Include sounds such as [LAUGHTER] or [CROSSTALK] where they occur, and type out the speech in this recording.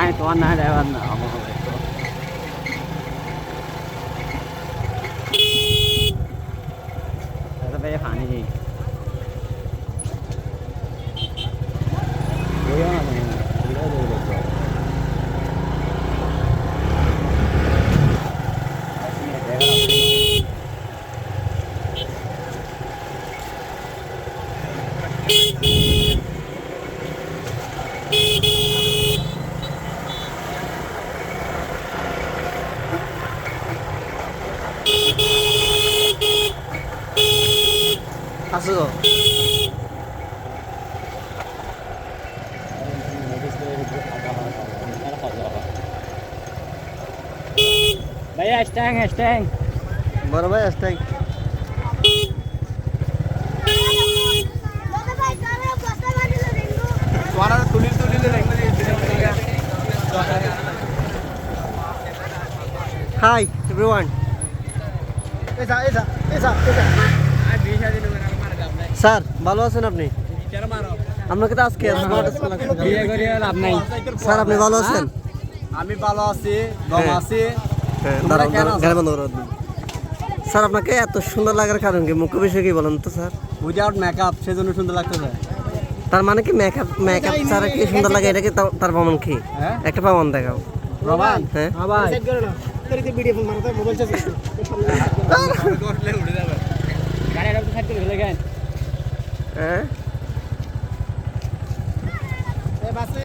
நாய் தோணா தேவை আসো। তো ভাইয়া স্ট্যাং স্ট্যাং বড় ভাই আসতাই হাই এভরিওয়ান স্যার ভালো আছেন আপনি? আপনাকে তো আজকে স্যার আপনি ভালো আছেন? আমি ভালো আছি হ্যাঁ। আছি। হ্যাঁ স্যার আপনাকে এত সুন্দর লাগার কারণ কি? মুখ্য বিষয় কি বলেন তো স্যার? উইদাউট মেকআপ সেজন্য সুন্দর লাগতেছে তার মানে কি মেকআপ মেকআপ ছাড়া কি সুন্দর লাগে? এটা কি তার- তার প্রমাণ কি? হ্যাঁ? একটা প্রমাণ দেখাও। প্রমাণ? হ্যাঁ। ভাই [LAUGHS] হ্যাঁ?